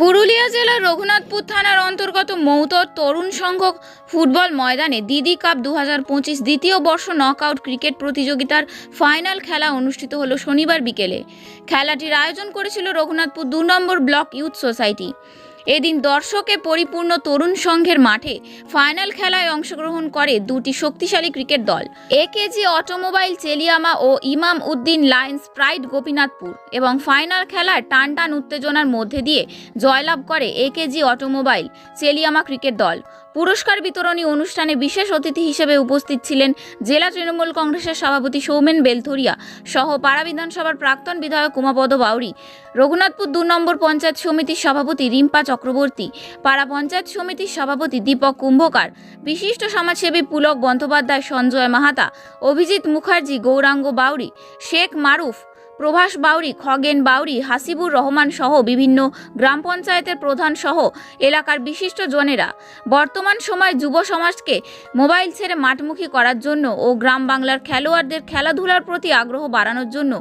পুরুলিয়া জেলার রঘুনাথপুর থানার অন্তর্গত মৌতর তরুণ সংঘ ফুটবল ময়দানে দিদি কাপ দু হাজার পঁচিশ দ্বিতীয় বর্ষ নকআউট ক্রিকেট প্রতিযোগিতার ফাইনাল খেলা অনুষ্ঠিত হলো শনিবার বিকেলে। খেলাটির আয়োজন করেছিল রঘুনাথপুর দু নম্বর ব্লক ইউথ সোসাইটি। এদিন দর্শকে পরিপূর্ণ তরুণ সংঘের মাঠে ফাইনাল খেলায় অংশগ্রহণ করে দুটি শক্তিশালী ক্রিকেট দল। A K G automobile Cheliama O Imam Uddin Lions pride Gopinathpur এবং ফাইনাল খেলায় টান টান উত্তেজনার মধ্যে দিয়ে জয়লাভ করে A K G automobile Cheliama cricket দল। পুরস্কার বিতরণী অনুষ্ঠানে বিশেষ অতিথি হিসেবে উপস্থিত ছিলেন জেলা তৃণমূল কংগ্রেসের সভাপতি সৌমেন বেলথরিয়া সহ পাড়া বিধানসভার প্রাক্তন বিধায়ক উমাপদ বাউরি, রঘুনাথপুর দু নম্বর পঞ্চায়েত সমিতির সভাপতি রিম্পা চক্রবর্তী, পাড়া পঞ্চায়েত সমিতির সভাপতি দীপক কুম্ভকার, বিশিষ্ট সমাজসেবী পুলক বন্দ্যোপাধ্যায় সঞ্জয় মাহাতা, অভিজিৎ মুখার্জি, গৌরাঙ্গ বাউরি, শেখ মারুফ প্রভাস বাউরি, খগেন বাউরি, হাসিবুর রহমান সহ বিভিন্ন গ্রাম পঞ্চায়েতের প্রধান সহ এলাকার বিশিষ্ট জনেরা বর্তমান সময় যুব সমাজকে মোবাইল ছেড়ে মাঠমুখী করার জন্য ও গ্রাম বাংলার খেলোয়াড়দের খেলাধুলার প্রতি আগ্রহ বাড়ানোর জন্য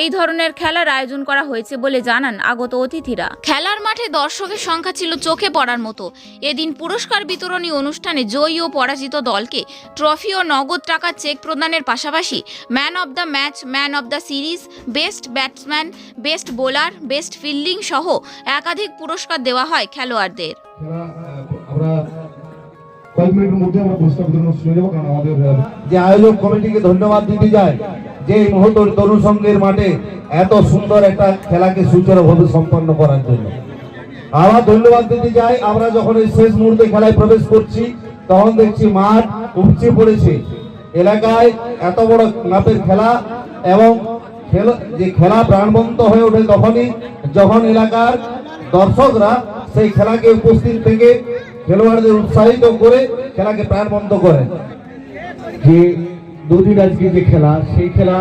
এই ধরনের খেলার আয়োজন করা হয়েছে বলে জানান আগত অতিথিরা। খেলার মাঠে দর্শকের সংখ্যা ছিল চোখে পড়ার মতো। এদিন পুরস্কার বিতরণী অনুষ্ঠানে জয়ী ও পরাজিত দলকে ট্রফি ও নগদ টাকা চেক প্রদানের পাশাপাশি man of the match, man of the series best batsman best bowler best fielding সহ একাধিক পুরস্কার দেওয়া হয় খেলোয়াড়দের। খেলা আহ, আমরা কয়েক মিনিটের মধ্যে আমরা পুরস্কার বিতরণ শুনে যাব কারণ আমাদের যে আয়োজক কমিটিকে ধন্যবাদ দিতে যায় যে এই মুহূর্ত তরুণ সংঘের মাঠে এত সুন্দর একটা খেলাকে সুচারুভাবে সম্পন্ন করার জন্য। আবার ধন্যবাদ দিতে যাই আমরা যখন এই শেষ মুহূর্তে খেলায় প্রবেশ করছি তখন দেখছি মাঠ উপচে পড়েছে। এলাকায় এত বড় মাপের খেলা এবং যে খেলা প্রাণবন্ত হয়ে ওঠে তখনই যখন এলাকার দর্শকরা সেই খেলাকে উপস্থিত থেকে খেলোয়াড়দের উৎসাহিত করে খেলাকে প্রাণবন্ত করে। যে দুদিন আজকে যে খেলা, সেই খেলা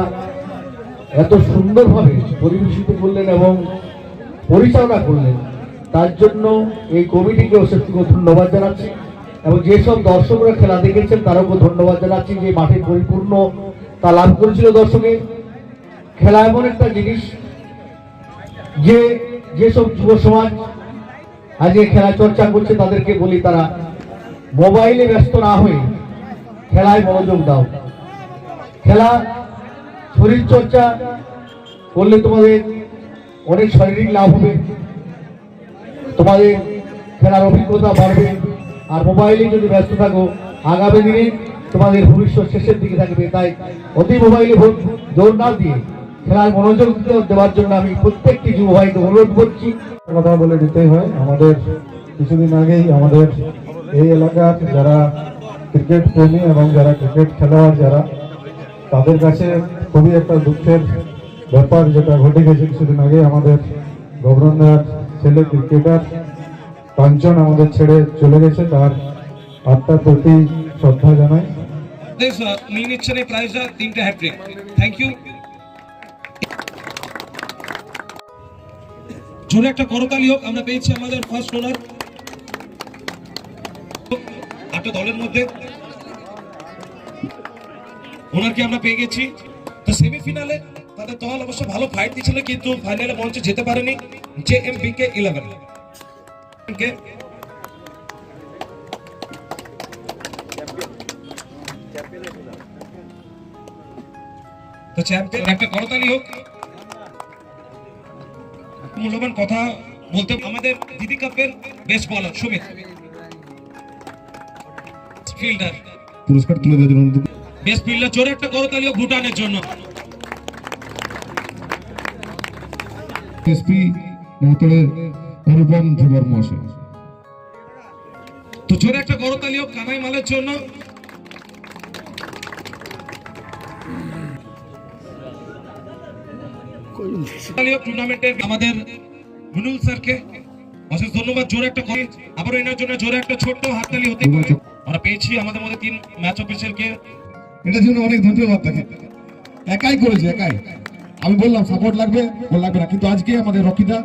এত সুন্দরভাবে পরিবেশিত করলেন এবং পরিচালনা করলেন, তার জন্য এই কমিটিকে অশেষ ধন্যবাদ জানাচ্ছি এবং যেসব দর্শকরা খেলা দেখেছেন তারাও ধন্যবাদ জানাচ্ছি যে মাঠে পরিপূর্ণ তা লাভ করেছিল দর্শকে খেলা এমন একটা জিনিস যে যেসব যুব সমাজ আজকে খেলা চর্চা করছে তাদেরকে বলি তারা, মোবাইলে ব্যস্ত না হয়ে খেলায় মনোযোগ দাও। খেলা, শরীর চর্চা করলে তোমাদের অনেক শারীরিক লাভ হবে, তোমাদের খেলার অভিজ্ঞতা বাড়বে, আর মোবাইলে যদি ব্যস্ত থাকো, আগামী দিনে তোমাদের ভবিষ্যৎ শেষের দিকে থাকবে। তাই অতি মোবাইলে জোর না দিয়ে খেলার মনোযোগ দেওয়ার জন্য আমি প্রত্যেকটি যুব ভাইকে অনুরোধ করছি। কথা বলে দিতেই হয় আমাদের কিছুদিন আগেই আমাদের এই এলাকার যারা ক্রিকেট প্রেমী এবং যারা ক্রিকেট খেলোয়াড় যারা তাদের কাছে খুবই একটা দুঃখের ব্যাপার যেটা ঘটে গেছে কিছুদিন আগে আমাদের গভর্নর ছেলে ক্রিকেটার কাঞ্চন আমাদের ছেড়ে চলে গেছে তার আত্মার প্রতি শ্রদ্ধা জানাই। this নিয়ে নিচ্ছেন এই প্রাইজটা তিনটে হ্যাট্রিক থ্যাংক ইউ জোরে একটা করতালি হোক, আমরা পেয়েছি আমাদের ফার্স্ট ওনার আটটা দলের মধ্যে ওনারকে আমরা পেয়ে গেছি। তো সেমিফিনালে তাদের দল অবশ্য ভালো ফাইট দিয়েছিল, কিন্তু ফাইনালে মঞ্চে যেতে পারেনি J M B K? Eleven তো চ্যাম্পিয়ন একটা করতালি হোক। মূল্যবান কথা বলতে আমাদের দিদি কাপের বেস্ট বলার সুমিত। ফিল্ডার পুরস্কার তুলে দেওয়ার জন্য বেস্ট ফিল্ডার জোরে একটা ভুটানের জন্য। এসপি মহতলের অনুপম ধীবর মহাশয়। তো জোরে একটা করতালি হোক কানাই মালের জন্য। টুর্নামেন্টের আমাদের মুনুল স্যারকে অশেষ ধন্যবাদ। জোরে একটা করে আবার এনার জন্য জোরে একটা ছোট্ট হাততালি হতে পারে। আমরা পেয়েছি আমাদের মধ্যে তিন ম্যাচ অফিসিয়ালকে এটার জন্য অনেক ধন্যবাদ তাকে একাই করেছে একাই। আমি বললাম সাপোর্ট লাগবে লাগবে না। কিন্তু আজকে আমাদের রকিদা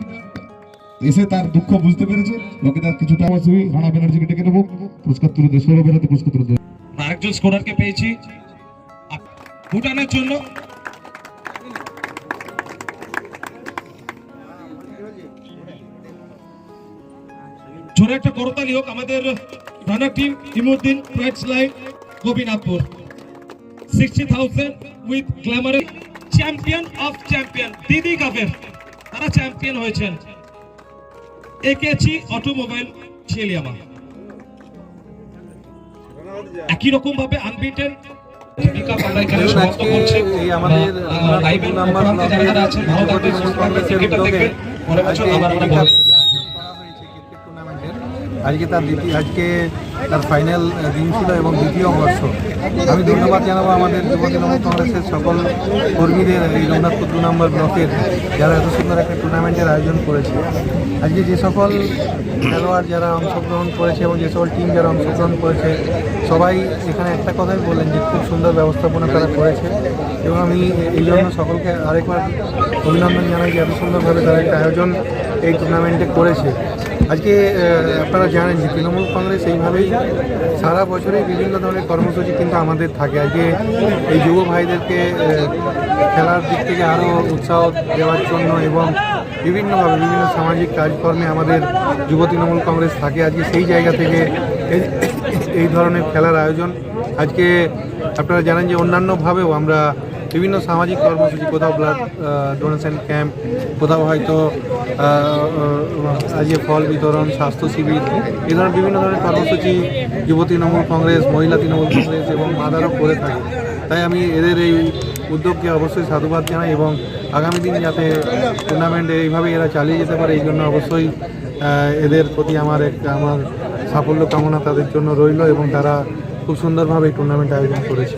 এসে তার দুঃখ বুঝতে পেরেছে। রকিদা কিছুটা আমার রানা ব্যানার্জিকে ডেকে নেব। পুরস্কার তুলে দেয় সৌরভ বেরোতে পুরস্কার তুলে দেয়। আরেকজন স্কোরারকে পেয়েছি। ভুটানের জন্য জোরে একটা করতালি হোক আমাদের runner team Imuddin prides line Gobinathpur sixty thousand with glamour champion of champion দিদি কাপের তারা চ্যাম্পিয়ন হয়েছেন। একেছি অটোমোবাইল ছেলিয়ামা একই রকম ভাবে আনবিটেন আমাদের নাম্বার আছেন ভালো থাকবেন পরের বছর আবার আমরা। আজকে তার দ্বিতীয় আজকে তার ফাইনাল দিন ছিল এবং দ্বিতীয় বর্ষ আমি ধন্যবাদ জানাব আমাদের যুব তৃণমূল কংগ্রেসের সকল কর্মীদের এই রঘুনাথপুর দু নম্বর ব্লকের, যারা এত সুন্দর একটা টুর্নামেন্টের আয়োজন করেছে। আজকে যে সকল খেলোয়াড় যারা অংশগ্রহণ করেছে এবং যে সকল টিম যারা অংশগ্রহণ করেছে, সবাই এখানে একটা কথাই বললেন যে খুব সুন্দর ব্যবস্থাপনা তারা করেছে। এবং আমি এই জন্য সকলকে আরেকবার অভিনন্দন জানাই যে এত সুন্দরভাবে তারা একটা আয়োজন এই টুর্নামেন্টে করেছে। আজকে আপনারা জানেন যে তৃণমূল কংগ্রেস এইভাবেই সারা বছরেই বিভিন্ন ধরনের কর্মসূচি কিন্তু আমাদের থাকে। আজকে এই যুব ভাইদেরকে খেলার দিক থেকে আরও উৎসাহ দেওয়ার জন্য এবং বিভিন্নভাবে বিভিন্ন সামাজিক কাজকর্মে আমাদের যুব তৃণমূল কংগ্রেস থাকে। আজকে সেই জায়গা থেকে এই- এই ধরনের খেলার আয়োজন আজকে আপনারা জানেন যে অন্যান্যভাবেও আমরা বিভিন্ন সামাজিক কর্মসূচি, কোথাও ব্লাড ডোনেশন ক্যাম্প কোথাও হয়তো আজকে ফল বিতরণ, স্বাস্থ্য শিবির, এই ধরনের বিভিন্ন ধরনের কর্মসূচি যুব তৃণমূল কংগ্রেস, মহিলা তৃণমূল কংগ্রেস এবং মাদারও করে থাকে। তাই আমি এদের এই উদ্যোগকে অবশ্যই সাধুবাদ জানাই এবং আগামী দিন যাতে টুর্নামেন্ট এইভাবে এরা চালিয়ে যেতে পারে, এই জন্য অবশ্যই এদের প্রতি আমার এক, আমার সাফল্য কামনা তাদের জন্য রইল এবং তারা খুব সুন্দরভাবে এই টুর্নামেন্ট আয়োজন করেছে।